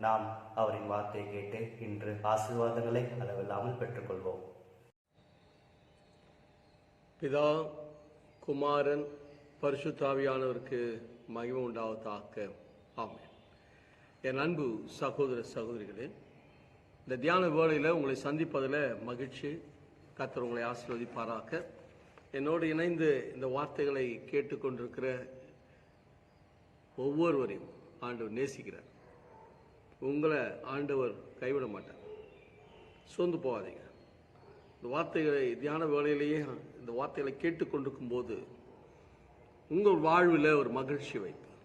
நாம் அவரின் வார்த்தையை கேட்டு இன்று ஆசீர்வாதங்களை அளவில்லாமல் பெற்றுக்கொள்வோம். பிதா குமாரன் பரிசுத்தாவியானவருக்கு மகிமை உண்டாவதாக. ஆமென். என் அன்பு சகோதர சகோதரிகளே இந்த தியான வேளையில் உங்களை சந்திப்பதில் மகிழ்ச்சி. கத்தர் உங்களை ஆசீர்வதிப்பாராக்க என்னோடு இணைந்து இந்த வார்த்தைகளை கேட்டுக்கொண்டிருக்கிற ஒவ்வொருவரையும் ஆண்டு நேசிக்கிறார். உங்களை ஆண்டவர் கைவிட மாட்டார். சோர்ந்து போகாதீங்க. இந்த வார்த்தைகளை தியான வேலையிலேயே இந்த வார்த்தைகளை கேட்டுக்கொண்டிருக்கும் போது உங்கள் வாழ்வில் ஒரு மகிழ்ச்சி வைப்பார்.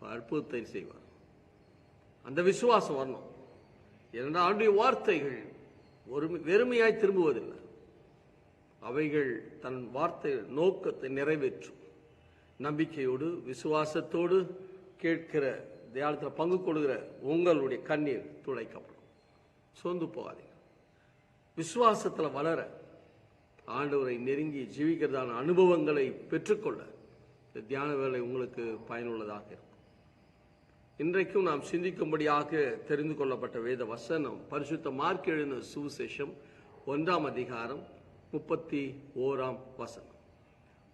அற்புதத்தை செய்வார். அந்த விசுவாசம் வரணும். இரண்டு ஆண்டுடைய வார்த்தைகள் ஒரு வெறுமையாய் திரும்புவதில்லை. அவைகள் தன் வார்த்தை நோக்கத்தை நிறைவேற்றும். நம்பிக்கையோடு விசுவாசத்தோடு கேட்கிற தியானத்தில் பங்கு கொள்கிற உங்களுடைய கண்ணீர் துளைக்கப்படும். சோர்ந்து போகாதீங்க. விசுவாசத்தில் வளர ஆண்டவரை நெருங்கி ஜீவிக்கிறதான அனுபவங்களை பெற்றுக்கொள்ள இந்த தியான வேலை உங்களுக்கு பயனுள்ளதாக இருக்கும். இன்றைக்கும் நாம் சிந்திக்கும்படியாக தெரிந்து கொள்ளப்பட்ட வேத வசனம் பரிசுத்த மார்க் எழுதின சுவிசேஷம் ஒன்றாம் அதிகாரம் முப்பத்தி ஓராம் வசனம்.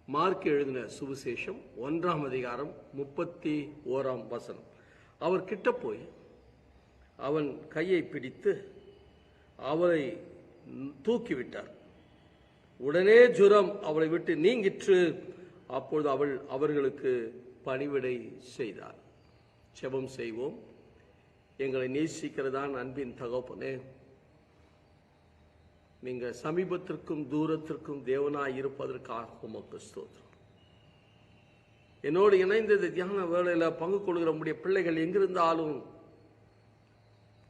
மார்க் எழுதின சுவிசேஷம் ஒன்றாம் அதிகாரம் முப்பத்தி ஓராம் வசனம். அவர் கிட்ட போய் அவன் கையை பிடித்து அவளை தூக்கிவிட்டார். உடனே ஜுரம் அவளை விட்டு நீங்கிற்று. அப்பொழுது அவள் அவர்களுக்கு பணிவிடை செய்தார் செபம் செய்வோம். எங்களை நேசிக்கிறதான் அன்பின் தகப்பனே. நீங்கள் சமீபத்திற்கும் தூரத்திற்கும் தேவனாய் இருப்பதற்காக உமக்கு ஸ்தோத்திரம். என்னோடு இணைந்தது இந்த தியான வேலையில் பங்கு கொள்கிற நம்முடைய பிள்ளைகள் எங்கிருந்தாலும்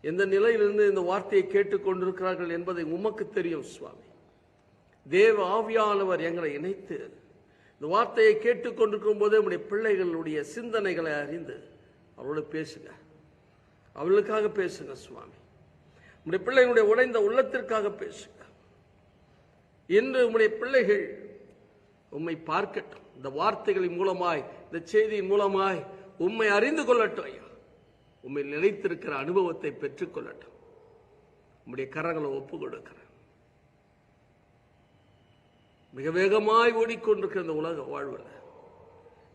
எந்த நிலையிலிருந்து இந்த வார்த்தையை கேட்டுக்கொண்டிருக்கிறார்கள் என்பதை உமக்கு தெரியும் சுவாமி. தேவ ஆவியானவர் எங்களை இணைத்து இந்த வார்த்தையை கேட்டுக்கொண்டிருக்கும் போது நம்முடைய பிள்ளைகளுடைய சிந்தனைகளை அறிந்து அவரோடு பேசுங்க. அவர்களுக்காக பேசுங்க சுவாமி. நம்முடைய பிள்ளைகளுடைய உடைந்த உள்ளத்திற்காக பேசுங்க. இன்று நம்முடைய பிள்ளைகள் உம்மை பார்க்கட்டும். இந்த வார்த்தைகளின் மூலமாய் இந்த செய்தியின் மூலமாய் உம்மை அறிந்து கொள்ளட்டும் ஐயா. உண்மை நிலைத்திருக்கிற அனுபவத்தை பெற்றுக்கொள்ளட்டும் உம்முடைய கரங்களை ஒப்பு கொடுக்கிறேன். மிக வேகமாய் ஓடிக்கொண்டிருக்கிற இந்த உலக வாழ்வில்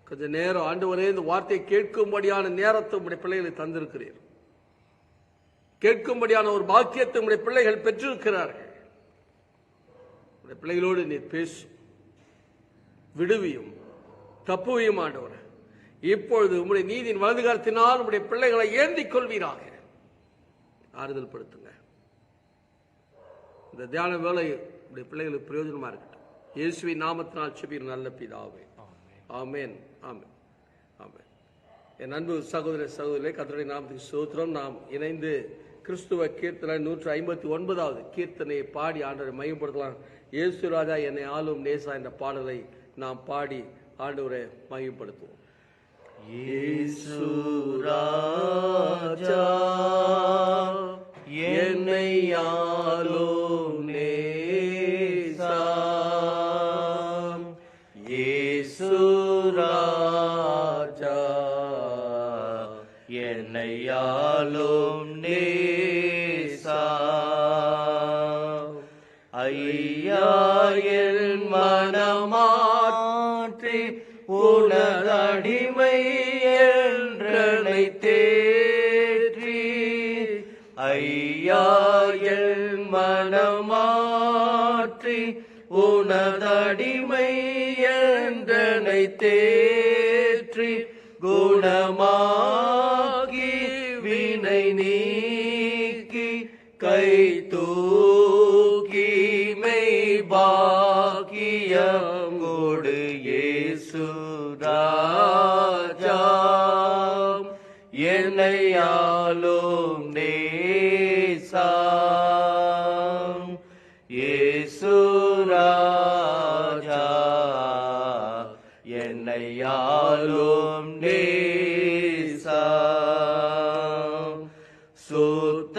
கொஞ்ச நேரம் ஆண்டவரே இந்த வார்த்தையை கேட்கும்படியான நேரத்தை உங்களுடைய பிள்ளைகளை தந்திருக்கிறீர். கேட்கும்படியான ஒரு பாக்கியத்தை உங்களுடைய பிள்ளைகள் பெற்றிருக்கிறார்கள். உங்களுடைய பிள்ளைகளோடு நீர் பேசும். விடுவியும் தப்புவியும் ஆண்டவர். இப்பொழுது உங்களுடைய நீதியின் வலதுகாரத்தினால் உங்களுடைய பிள்ளைகளை ஏந்திக் கொள்வீராக. ஆறுதல் படுத்துங்க இந்த தியான வேலை உடைய பிள்ளைகளுக்கு பிரயோஜனமா இருக்கட்டும். இயேசுவின் நாமத்தினால் செபீர் நல்ல பிதாவே. ஆமேன். ஆமேன். ஆமென். என் அன்பு சகோதர சகோதரே கத்தருடைய நாமத்துக்கு சோத்திரம் நாம் இணைந்து கிறிஸ்துவ கீர்த்தனை நூற்று ஐம்பத்தி ஒன்பதாவது கீர்த்தனையை பாடி ஆண்டவரை மையப்படுத்தலாம் இயேசு ராஜா என்னை ஆளும் நேசா என்ற பாடலை நாம் பாடி ஆண்டவரை மையப்படுத்துவோம் இயேசு ராஜா என்னை ஆளும் என்னை ஆளும் நேசா ஏசுராஜா என்னை ஆளும் நேசா சுத்த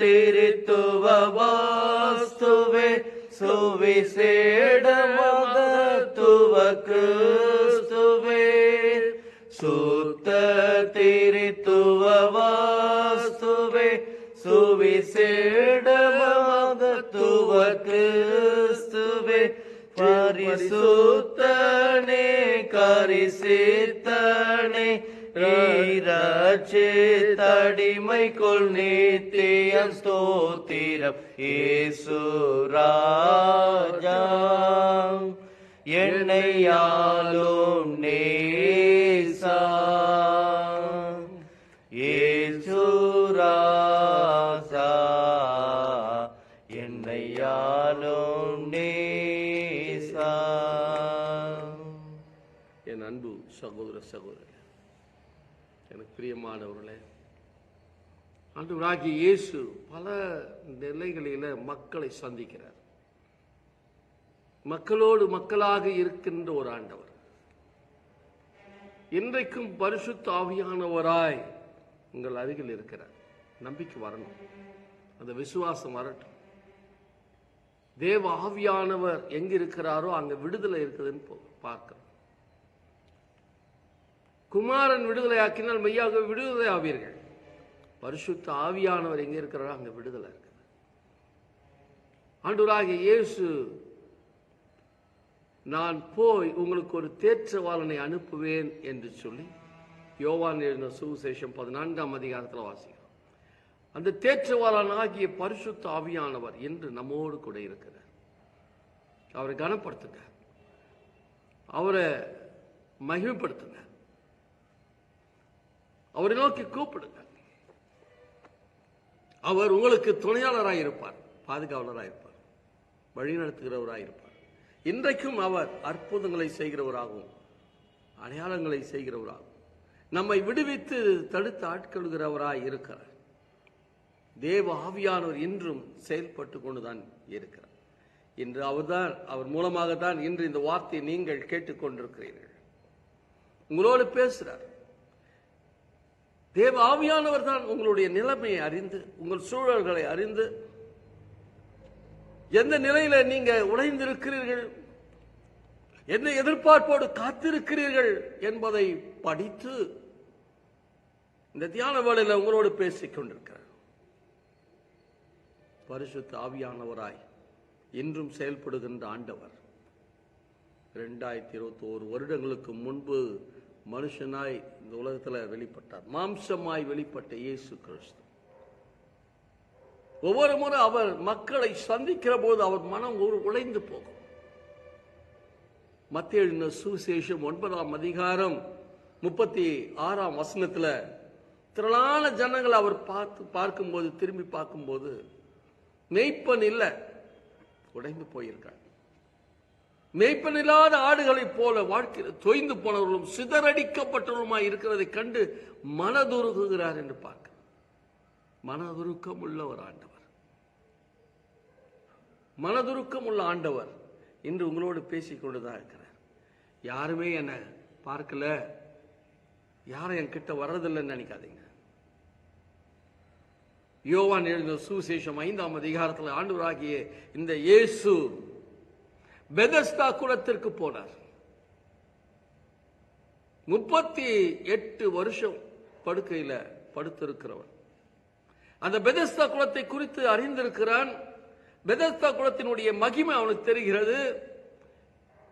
திருத்துவ வாஸ்துவே சுவிசேடமா பரிசுத்தனே கரிசித்தனே தடிமைக்குள் நீத்தியம் ஸ்தோத்திரம். ஏசுராஜா என்னையாலும் நீ பிரியமானவர்களே ஆண்டவராகிய இயேசு பல நிலைகளில் மக்களை சந்திக்கிறார். மக்களோடு மக்களாக இருக்கின்ற ஒரு ஆண்டவர். இன்றைக்கும் பரிசுத்த ஆவியானவராய் உங்கள் அருகில் இருக்கிறார். நம்பிக்கை வரணும். அந்த விசுவாசம் வரட்டும். தேவ ஆவியானவர் எங்க இருக்கிறாரோ அங்க விடுதலை இருக்குதுன்னு போ- பார்க்கிறோம் குமாரன் விடுதலை ஆக்கினால் மெய்யாக விடுதலை ஆவீர்கள் பரிசுத்த ஆவியானவர் எங்கே இருக்கிறாரோ அங்கே விடுதலை இருக்குது. ஆண்டவராகிய இயேசு நான் போய் உங்களுக்கு ஒரு தேற்றவாளனை அனுப்புவேன் என்று சொல்லி யோவான் எழுந்த சுவிசேஷம் பதினான்காம் அதிகாரத்தில் வாசிக்கிறோம். அந்த தேற்றவாளன் ஆகிய பரிசுத்த ஆவியானவர் என்று நம்மோடு கூட இருக்கிறார். அவரை கனப்படுத்துங்க. அவரை மகிமைப்படுத்துங்க. அவரை நோக்கி கூப்பிடுங்க அவர் உங்களுக்கு துணையாளராக இருப்பார் பாதுகாவலராக இருப்பார் வழிநடத்துகிறவராக இருப்பார் இன்றைக்கும் அவர் அற்புதங்களை செய்கிறவராகவும் அடையாளங்களை செய்கிறவராகவும் நம்மை விடுவித்து தடுத்து ஆட்கொள்கிறவராய் இருக்கிறார். தேவ ஆவியானவர் இன்றும் செயல்பட்டு கொண்டுதான் இருக்கிறார். இன்று அவர்தான் அவர் மூலமாக தான் இன்று இந்த வார்த்தையை நீங்கள் கேட்டுக்கொண்டிருக்கிறீர்கள். உங்களோடு பேசுகிறார் தேவ ஆவியானவர் தான் உங்களுடைய நிலைமையை அறிந்து உங்கள் சூழல்களை அறிந்து எந்த நிலையில நீங்க உடைந்திருக்கிறீர்கள் என்ன எதிர்பார்ப்போடு காத்திருக்கிறீர்கள் என்பதை படித்து இந்த தியான வேளையில உங்களோடு பேசிக் கொண்டிருக்கிறார். பரிசுத்த ஆவியானவராய் இன்றும் செயல்படுகின்ற ஆண்டவர். இரண்டாயிரத்தி இருபத்தி ஓரு வருடங்களுக்கு முன்பு மனுஷனாய் இந்த உலகத்துல வெளிப்பட்டார். மாம்சமாய் வெளிப்பட்ட இயேசு கிறிஸ்து. ஒவ்வொரு முறை அவர் மக்களை சந்திக்கிற போது அவர் மனம் ஒரு உடைந்து போகும். மத்திய எழுதின சுவிசேஷம் ஒன்பதாம் அதிகாரம் முப்பத்தி ஆறாம் வசனத்துல திரளான ஜனங்களை அவர் பார்த்து பார்க்கும்போது திரும்பி பார்க்கும்போது மெய்ப்பன் இல்லை உடைந்து போயிருக்காங்க மேய்ப்பனில்லாத ஆடுகளைப் போல வாழ்க்கையில் தொய்ந்து போனவர்களும் சிதறடிக்கப்பட்டவர்களுமாய் இருக்கிறதை கண்டு மனதுருகுகிறார் என்று பார்க்க. மனதுருக்கம் உள்ள ஒரு ஆண்டவர். மனதுருக்கம் உள்ள ஆண்டவர் இன்று உங்களோடு பேசிக் கொண்டுதான் இருக்கிறார். யாருமே என்னை பார்க்கல. யாரும் என்கிட்ட வர்றதில்லைன்னு நினைக்காதீங்க. யோவான் எழுதின சுவிசேஷம் ஐந்தாம் அதிகாரத்தில் ஆண்டவராகிய இந்த இயேசு பெதஸ்தா குளத்திற்கு போனார். முப்பத்தி எட்டு வருஷம் படுக்கையில் படுத்திருக்கிறவன். அந்த பெதஸ்தா குளத்தை குறித்து அறிந்திருக்கிறான். பெதஸ்தா குளத்தினுடைய மகிமை அவனுக்கு தெரிகிறது.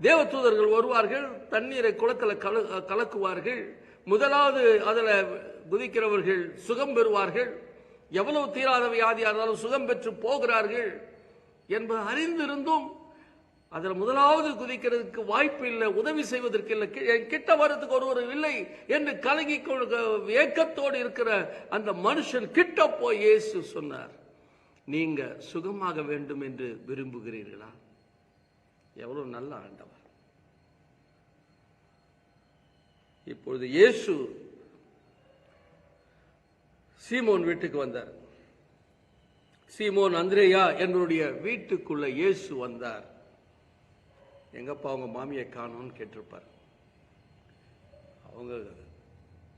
தேவதூதர்கள் வருவார்கள் தண்ணீரை குளத்தில் கல கலக்குவார்கள். முதலாவது அதில் குதிக்கிறவர்கள் சுகம் பெறுவார்கள். எவ்வளவு தீராத வியாதியாக இருந்தாலும் சுகம் பெற்று போகிறார்கள் என்பது அறிந்திருந்தும் அதில் முதலாவது குதிக்கிறதுக்கு வாய்ப்பு இல்லை உதவி செய்வதற்கு இல்லை. கி- என் கிட்ட வர்றதுக்கு ஒருவர் இல்லை என்று கலங்கி ஏக்கத்தோடு இருக்கிற அந்த மனுஷன் கிட்ட போய் இயேசு சொன்னார் நீங்க சுகமாக வேண்டும் என்று விரும்புகிறீர்களா? எவ்வளவு நல்ல ஆண்டவர். இப்பொழுது இயேசு சீமோன் வீட்டுக்கு வந்தார். சீமோன் அந்திரேயா என்னுடைய வீட்டுக்குள்ள இயேசு வந்தார். எங்கப்பா அவங்க மாமியை காணோன்னு கேட்டிருப்பார். அவங்க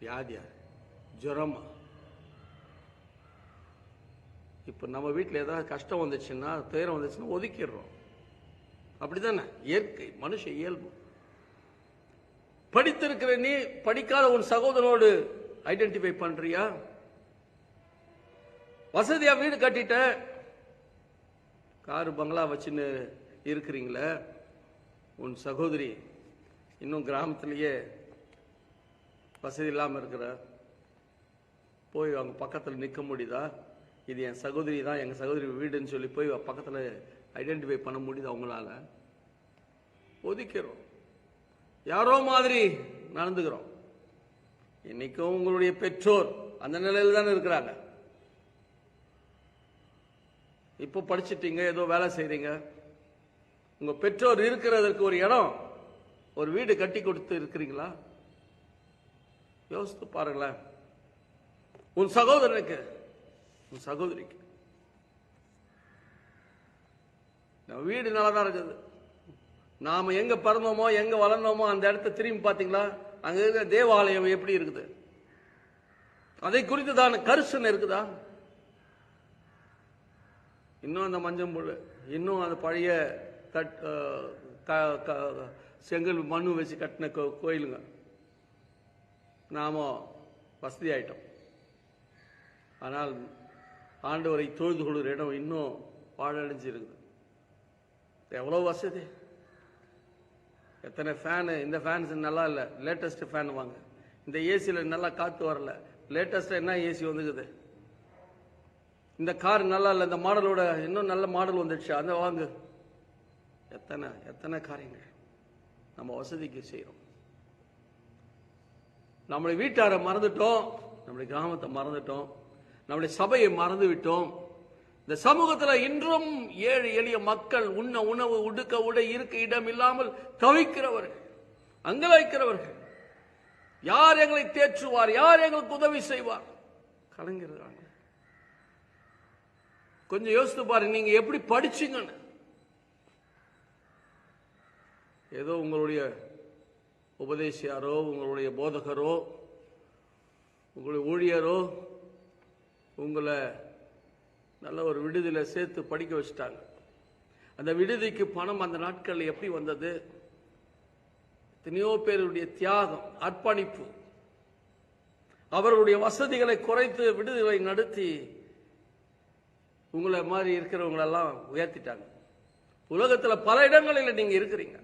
வியாதியா ஜுரமா. இப்போ நம்ம வீட்டில் ஏதாவது கஷ்டம் வந்துச்சுன்னா துயரம் வந்துச்சுன்னா ஒதுக்கிடுறோம். அப்படிதானே? இயற்கை மனுஷ இயல்பு. படித்திருக்கிற நீ படிக்காத உன் சகோதரனோடு ஐடென்டிஃபை பண்றியா? வசதியா வீடு கட்டிட்ட காரு பங்களா வச்சுன்னு இருக்கிறீங்களே உன் சகோதரி இன்னும் கிராமத்திலேயே வசதி இல்லாமல் இருக்கிற போய் அவங்க பக்கத்தில் நிற்க முடியுதா? இது என் சகோதரி தான் எங்கள் சகோதரி வீடுன்னு சொல்லி போய் பக்கத்தில் ஐடென்டிஃபை பண்ண முடியுது அவங்களால ஒதுக்கிறோம். யாரோ மாதிரி நடந்துக்கிறோம். இன்னைக்கும் உங்களுடைய பெற்றோர் அந்த நிலையில் தானே இருக்கிறாங்க. இப்போ படிச்சிட்டீங்க ஏதோ வேலை செய்கிறீங்க உங்க பெற்றோர் இருக்கிறதற்கு ஒரு இடம் ஒரு வீடு கட்டி கொடுத்து இருக்கிறீங்களா? யோசித்து பாருங்களேன். உன் சகோதரனுக்கு உன் சகோதரிக்கு. வீடு நல்லா தான் இருக்குது. நாம எங்க பிறந்தோமோ எங்க வளர்ந்தோமோ அந்த இடத்த திரும்பி பார்த்தீங்களா? அங்க இருக்கிற தேவாலயம் எப்படி இருக்குது? அதை குறித்து தான் கரிசனை இருக்குதா? இன்னும் அந்த மஞ்சம்புல் இன்னும் அந்த பழைய கட் க- க- செங்கல் மண்ணு வச்சு கட்டின கோ- கோயிலுங்க. நாம வசதி ஆயிட்டோம் ஆனால் ஆண்டவரை தொழுது கொள்கிற இடம் இன்னும் பாழடைஞ்சிருக்குது. எவ்வளோ வசதி? எத்தனை ஃபேனு இந்த ஃபேன்ஸ் நல்லா இல்லை. லேட்டஸ்ட் ஃபேன் வாங்க. இந்த ஏசியில் நல்லா காற்று வரல. லேட்டஸ்ட்டாக என்ன ஏசி வந்துக்குது? இந்த கார் நல்லா இல்லை. இந்த மாடலோட இன்னும் நல்ல மாடல் வந்துடுச்சு. அந்த வாங்கு. எத்தனை எத்தனை காரியங்கள் நம்ம வசதிக்கு செய்கிறோம் நம்மளை வீட்டாரை மறந்துட்டோம் நம்முடைய கிராமத்தை மறந்துட்டோம் நம்முடைய சபையை மறந்து விட்டோம் இந்த சமூகத்தில் இன்றும் ஏழு எளிய மக்கள் உண்ண உணவு உடுக்க உடை இருக்க இடம் இல்லாமல் தவிக்கிறவர்கள் அங்கலாய்க்கிறவர்கள். யார் எங்களை தேற்றுவார் யார் எங்களுக்கு உதவி செய்வார்? கலைஞர்கள் கொஞ்சம் யோசித்து பாருங்க நீங்க எப்படி படிச்சீங்கன்னு. ஏதோ உங்களுடைய உபதேசியாரோ உங்களுடைய போதகரோ உங்களுடைய ஊழியரோ உங்களை நல்ல ஒரு விடுதியில் சேர்த்து படிக்க வச்சுட்டாங்க. அந்த விடுதிக்கு பணம் அந்த நாட்களில் எப்படி வந்தது? எத்தனையோ பேருடைய தியாகம் அர்ப்பணிப்பு அவர்களுடைய வசதிகளை குறைத்து விடுதலை நடத்தி உங்களை மாதிரி இருக்கிறவங்களெல்லாம் உயர்த்திட்டாங்க. உலகத்தில் பல இடங்களில் நீங்கள் இருக்கிறீங்க.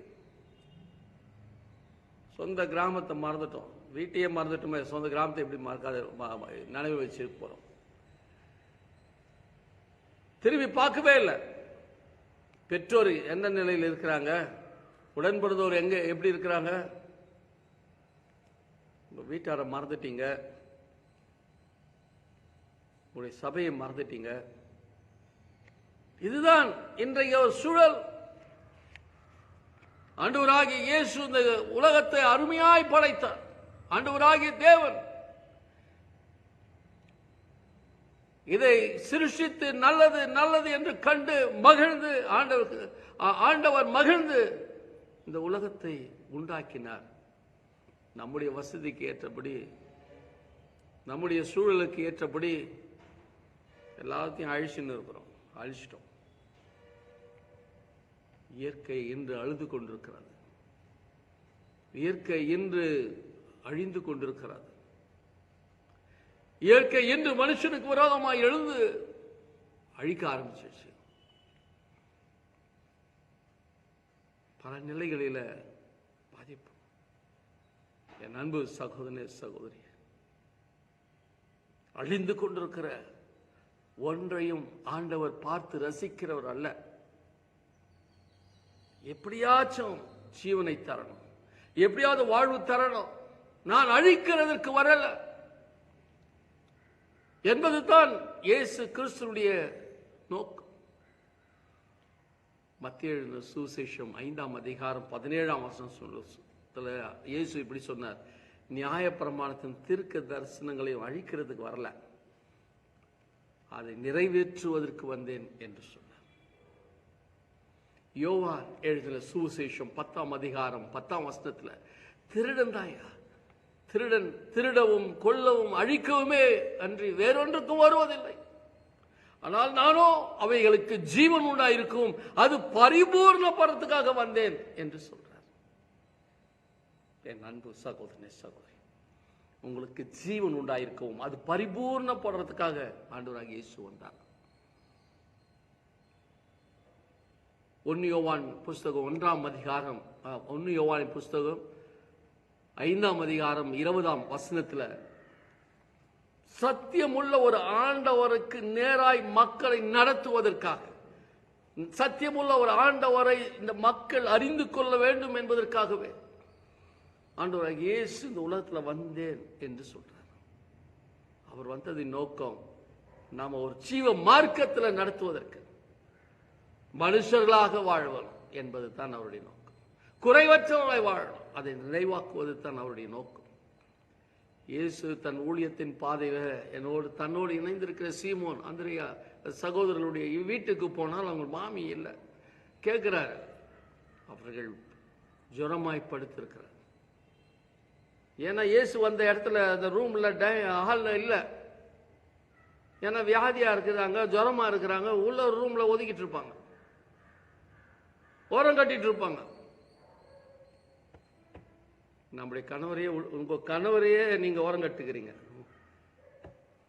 சொந்த கிராமத்தை மறந்துட்டோம். வீட்டையே மறந்துட்டோமே சொந்த கிராமத்தை எப்படி மறக்காத நினைவு வச்சு போறோம். திரும்பி பார்க்கவே இல்லை. பெற்றோர் எந்த நிலையில் இருக்கிறாங்க? உடன்படுதோர் எங்க எப்படி இருக்கிறாங்க? உங்கள் வீட்டாரை மறந்துட்டீங்க. உங்களுடைய சபையை மறந்துட்டீங்க. இதுதான் இன்றைய ஒரு சூழல். ஆண்டவராகிய இயேசு இந்த உலகத்தை அருமையாய் படைத்தார். ஆண்டவராகிய தேவன். இதை சிருஷ்டித்து நல்லது நல்லது என்று கண்டு மகிழ்ந்து ஆண்டவருக்கு ஆண்டவர் மகிழ்ந்து இந்த உலகத்தை உண்டாக்கினார். நம்முடைய வசதிக்கு ஏற்றபடி நம்முடைய சூழலுக்கு ஏற்றபடி எல்லாத்தையும் அழிச்சுன்னு இருக்கிறோம். அழிச்சிட்டோம். இயற்கை இன்று அழுது கொண்டிருக்கிறது. இயற்கை இன்று அழிந்து கொண்டிருக்கிறது. இயற்கை இன்று மனுஷனுக்கு விரோதமாக எழுந்து அழிக்க ஆரம்பிச்சிருச்சு. பல நிலைகளில பாதிப்பு. என் அன்பு சகோதரனே சகோதரி அழிந்து கொண்டிருக்கிற ஒன்றையும் ஆண்டவர் பார்த்து ரசிக்கிறவர் அல்ல. எப்படியாச்சும் ஜீவனை தரணும். எப்படியாவது வாழ்வு தரணும். நான் அழிக்கிறதற்கு வரல. என்பதுதான் இயேசு கிறிஸ்துடைய நோக்கம். மத்திய எழுதின சுவிசேஷம் ஐந்தாம் அதிகாரம் பதினேழாம் வருஷம் சொல்ல இயேசு இப்படி சொன்னார். நியாய பிரமாணத்தின் தீர்க்க தரிசனங்களையும் அழிக்கிறதுக்கு வரல. அதை நிறைவேற்றுவதற்கு வந்தேன் என்று சொன்னார் யோவா எழுதின சுவிசேஷம் பத்தாம் அதிகாரம் பத்தாம் வசனத்தில் திருடன் தாயா திருடன் திருடவும் கொல்லவும் அழிக்கவுமே அன்றி வேறொன்றுக்கும் வருவதில்லை. ஆனால் நானோ அவைகளுக்கு ஜீவன் உண்டாயிருக்கும் அது பரிபூர்ணப்படுறதுக்காக வந்தேன் என்று சொல்றார். என் அன்பு சகோதரனே சகோதரி உங்களுக்கு ஜீவன் உண்டாயிருக்கவும் அது பரிபூர்ணப்படுறதுக்காக ஆண்டவராக இயேசு வந்தார். ஒன்னு யோவான் புஸ்தகம் ஒன்றாம் அதிகாரம் ஒன்று ஒன்னு யோவானின் புஸ்தகம் ஐந்தாம் அதிகாரம் இருபதாம் வசனத்துல சத்தியமுள்ள ஒரு ஆண்டவருக்கு நேராய் மக்களை நடத்துவதற்காக. சத்தியமுள்ள ஒரு ஆண்டவரை இந்த மக்கள் அறிந்து கொள்ள வேண்டும் என்பதற்காகவே ஆண்டவராக இயேசு இந்த உலகத்தில் வந்தேன் என்று சொல்றார். அவர் வந்ததின் நோக்கம் நாம் ஒரு ஜீவ மார்க்கத்தில் நடத்துவதற்கு. மனுஷர்களாக வாழ்வோம் என்பது தான் அவருடைய நோக்கம். குறைவற்றவர்களை வாழணும் அதை நிறைவாக்குவது தான் அவருடைய நோக்கம். இயேசு தன் ஊழியத்தின் பாதையில என்னோடு தன்னோடு இணைந்திருக்கிற சீமோன் அந்திரியா சகோதரர்களுடைய வீட்டுக்கு போனால் அவங்க மாமி இல்லை. கேட்கிறார் அவர்கள் ஜுரமாய் படுத்திருக்கிறார். ஏன்னா இயேசு வந்த இடத்துல அந்த ரூம்ல ஹாலில் இல்லை. ஏன்னா வியாதியாக இருக்கிறாங்க ஜுரமாக இருக்கிறாங்க உள்ள ஒரு ஒதுக்கிட்டு இருப்பாங்க. ஓரம் கட்டிட்டு இருப்பாங்க. நம்முடைய கணவரையே உங்க கணவரையே நீங்க ஓரம் கட்டுக்கிறீங்க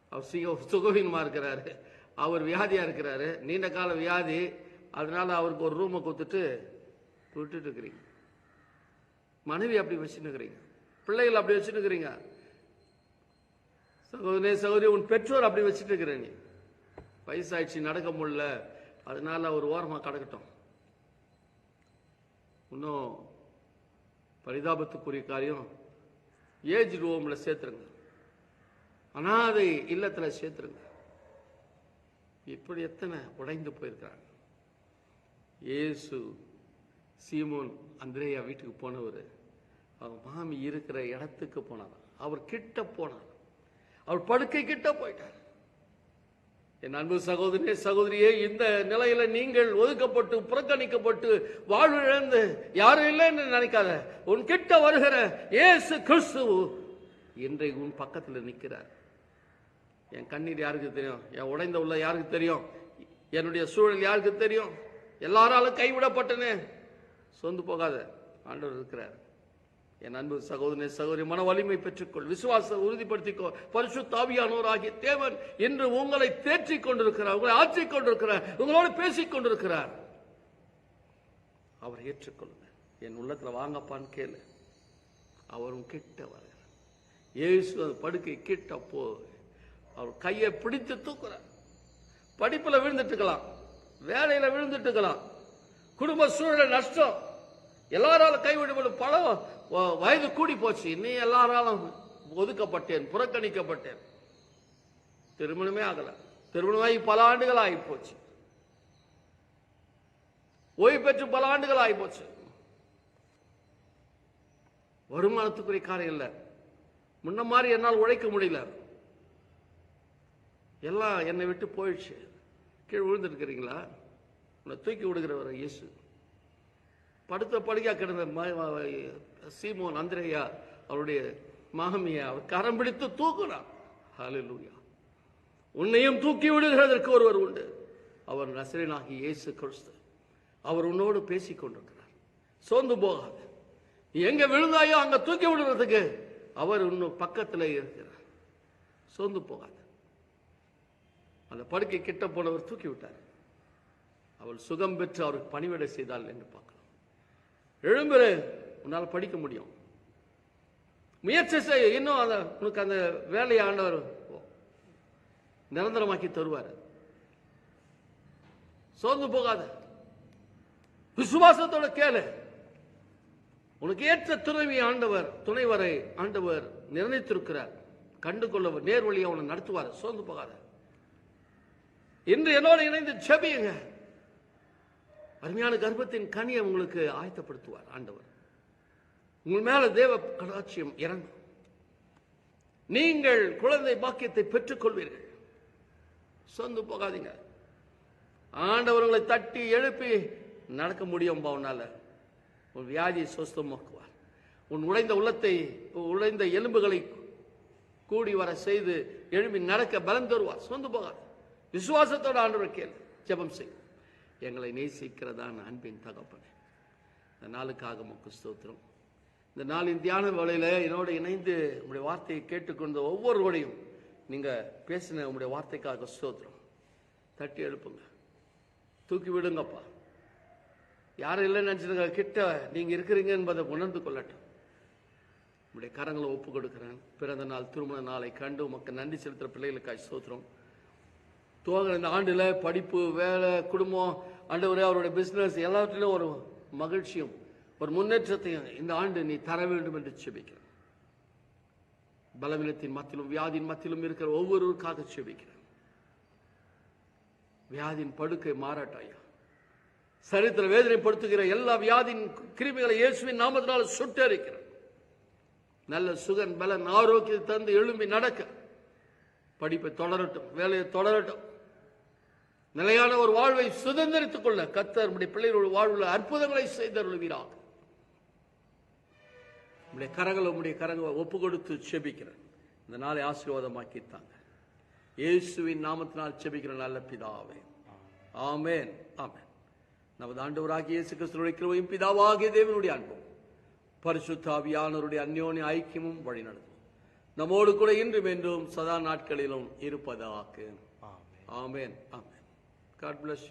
அவர் சுகவீனமா இருக்கிறாரு. அவர் வியாதியா இருக்கிறாரு. நீண்ட கால வியாதி. அதனால அவருக்கு ஒரு ரூமை கொடுத்துட்டு விட்டுட்டு இருக்கிறீங்க. மனைவி அப்படி வச்சுன்னுக்கிறீங்க பிள்ளைகள் அப்படி வச்சுன்னுக்கிறீங்க சகோதரே சகோதரி உன் பெற்றோர் அப்படி வச்சுட்டு இருக்கிற நீ. வயசாயிடுச்சு நடக்க முடியல. அதனால அவர் ஓரமாக கடக்கட்டும். இன்னும் பரிதாபத்துக்குரிய காரியம் ஏஜ் ரூமில் சேர்த்துருங்க. அனாதை இல்லத்துல சேர்த்துருங்க. இப்படி எத்தனை உடைந்து போயிருக்கிறாங்க. ஏசு சீமோன் அந்திரேயா வீட்டுக்கு போனவர் அவங்க மாமி இருக்கிற இடத்துக்கு போனார் அவர் கிட்ட போனார் அவர் படுக்கை கிட்ட போயிட்டார். என் அன்பு சகோதரனே சகோதரியே இந்த நிலையில நீங்கள் ஒதுக்கப்பட்டு புறக்கணிக்கப்பட்டு வாழ்வு இழந்து யாரும் இல்லைன்னு நினைக்காத உன் கிட்ட வருகிற ஏசு கிறிஸ்து இன்றைக்கு உன் பக்கத்தில் நிற்கிறார் என் கண்ணீர் யாருக்கு தெரியும்? என் உடைந்த உள்ள யாருக்கு தெரியும்? என்னுடைய சூழல் யாருக்கு தெரியும்? எல்லாராலும் கைவிடப்பட்டனே. சொந்து போகாத. ஆண்டவர் இருக்கிறார். என் அன்பு சகோதரனே சகோதரி மன வலிமை பெற்றுக்கொள். விசுவாச உறுதிப்படுத்திக்கோ. பரிசு தாவியானோர் ஆகிய தேவன் இன்று உங்களை தேற்றிக் கொண்டிருக்கிறார். உங்களை ஆற்றிக் கொண்டிருக்கிறார். உங்களோடு பேசிக் கொண்டிருக்கிறார். அவர் ஏற்றுக்கொள்ளுங்க என் உள்ளத்தில் வாங்கப்பான்னு கேளு. அவரும் கிட்ட வருகிறார். ஏசு அது படுக்கை கிட்ட போ அவர் கையை பிடித்து தூக்குறார். படிப்பில் விழுந்துட்டுக்கலாம். வேலையில் விழுந்துட்டுக்கலாம். குடும்ப சூழல் நஷ்டம். எல்லாராலும் கைவிடப்படும் பல வ- வயது கூடி போச்சு. இன்னும் எல்லாராலும் ஒதுக்கப்பட்டேன் புறக்கணிக்கப்பட்டேன். திருமணமே ஆகல. திருமணமாகி பல ஆண்டுகள் ஆகி போச்சு. ஓய்வு பெற்று பல ஆண்டுகள் ஆகி போச்சு. வருமானத்துக்குரிய காரியம் இல்லை. முன்ன மாதிரி என்னால் உழைக்க முடியல. எல்லாம் என்னை விட்டு போயிடுச்சு. கீழே விழுந்துருக்கிறீங்களா? உன்னை தூக்கி விடுகிறவர் இயேசு. படுத்த படுக்கையா கிடந்த சீமோன் அந்திரையா அவருடைய மாமியா அவர் கரம் பிடித்து தூக்குறார் ஹalleluya. உன்னையும் தூக்கி விடுகிறதற்கு ஒருவர் உண்டு. அவர் நசரனாகி இயேசு கிறிஸ்து. அவர் உன்னோடு பேசிக் கொண்டிருக்கிறார். சோர்ந்து போகாது. எங்க விழுந்தாயோ அங்க தூக்கி விடுறதுக்கு அவர் இன்னும் பக்கத்தில் இருக்கிறார். சோர்ந்து போகாது. அந்த படுக்கை கிட்ட போனவர் தூக்கி விட்டார். அவள் சுகம் பெற்று அவருக்கு பணிவிடை செய்தாள் என்று பார்க்கலாம் எழும்புரு உன்னால் படிக்க முடியும். முயற்சி செய். இன்னும் அந்த உனக்கு அந்த வேலையை ஆண்டவர் நிரந்தரமாக்கி தருவார். சோர்ந்து போகாத. விசுவாசத்தோட கேளு. உனக்கு ஏற்ற துணைவி ஆண்டவர் துணைவரை ஆண்டவர் நிர்ணயித்திருக்கிறார். கண்டு கொள்ள நேர் வழியை அவனை நடத்துவார். சோர்ந்து போகாத. இன்று என்னோட இணைந்து ஜபியுங்க. அருமையான கர்ப்பத்தின் கனியை உங்களுக்கு ஆயத்தப்படுத்துவார் ஆண்டவர். உங்கள் மேல தேவ கடாட்சியம் இறங்கும். நீங்கள் குழந்தை பாக்கியத்தை பெற்றுக் கொள்வீர்கள் சொந்து போகாதீங்க. ஆண்டவர்களை தட்டி எழுப்பி நடக்க முடியும் உன்னால? உன் வியாதியை சுஸ்தமாக்குவார். உன் உடைந்த உள்ளத்தை உடைந்த எலும்புகளை கூடி வர செய்து எழுப்பி நடக்க பலம் தருவார். சொந்து போகாது. விசுவாசத்தோட ஆண்டவர் கேள். ஜெபம் செய். எங்களை நேசிக்கிறதான் அன்பின் தகப்பனே. இந்த நாளுக்காக உமக்கு ஸ்தோத்திரம். இந்த நாளின் தியான வேலையில் என்னோட இணைந்து உங்களுடைய வார்த்தையை கேட்டுக்கொண்ட ஒவ்வொருவரையும் நீங்கள் பேசின உங்களுடைய வார்த்தைக்காக ஸ்தோத்திரம். தட்டி எழுப்புங்க. தூக்கி விடுங்கப்பா. யாரும் இல்லைன்னு நினைச்சிருங்க கிட்ட நீங்கள் இருக்கிறீங்க என்பதை உணர்ந்து கொள்ளட்டும். உங்களுடைய கரங்களை ஒப்பு கொடுக்குறேன். பிறந்த நாள் திருமண நாளை கண்டு உமக்கு நன்றி செலுத்துகிற பிள்ளைகளுக்காய் ஸ்தோத்திரம். துவங்குற இந்த ஆண்டில் படிப்பு வேலை குடும்பம் ஆண்டவரே அவருடைய பிஸ்னஸ் எல்லாவற்றிலும் ஒரு மகிழ்ச்சியும் ஒரு முன்னேற்றத்தையும் இந்த ஆண்டு நீ தர வேண்டும் என்று செபிக்கிறேன். பலவீனத்தின் மத்தியிலும் வியாதியின் மத்தியிலும் இருக்கிற ஒவ்வொருவருக்காக செபிக்கிறேன். வியாதியின் படுக்கை மாறாட்டாயா சரித்திர வேதனைப்படுத்துகிற எல்லா வியாதியின் கிருமிகளை இயேசுவின் நாமத்தினால் சுட்டரிக்கிறேன். நல்ல சுகன் பலன் ஆரோக்கியத்தை தந்து எழும்பி நடக்க. படிப்பை தொடரட்டும் வேலையை தொடரட்டும். நிலையான ஒரு வாழ்வை சுதந்திரித்துக் கொள்ள கத்தர் நம்முடைய பிள்ளைகளுடைய வாழ்வில் அற்புதங்களை செய்தருள்வீராக. உங்களுடைய கரங்களை உங்களுடைய கரங்களை ஒப்பு கொடுத்து செபிக்கிறேன். இந்த நாளை ஆசீர்வாதமாக்கித்தாங்க. இயேசுவின் நாமத்தினால் செபிக்கிற நல்ல பிதாவே. ஆமென். ஆமென். நமது ஆண்டவராகிய இயேசு கிறிஸ்துவுடைய கிருபையும் பிதாவாகிய தேவனுடைய அன்பும் பரிசுத்த ஆவியானவருடைய அந்யோன்ய ஐக்கியமும் வழிநடத்தும் நம்மோடு கூட இன்றும் என்றும் சதா நாட்களிலும் இருப்பதாக. ஆமென். ஆமென். காட் பிளஸ்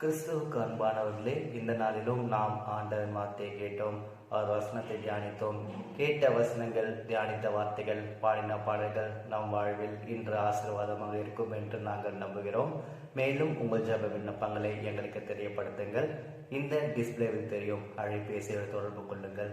கிறிஸ்துவுக்கு அன்பானவர்களே இந்த நாளிலும் நாம் ஆண்டவன் வார்த்தையை கேட்டோம் அவர் வசனத்தை தியானித்தோம். கேட்ட வசனங்கள் தியானித்த வார்த்தைகள் பாடின பாடல்கள் நம் வாழ்வில் இன்று ஆசீர்வாதமாக இருக்கும் என்று நாங்கள் நம்புகிறோம். மேலும் உங்கள் ஜப விண்ணப்பங்களை எங்களுக்கு தெரியப்படுத்துங்கள். இந்த டிஸ்பிளேவில் தெரியும். அழைப்பேசியில் தொடர்பு கொள்ளுங்கள்.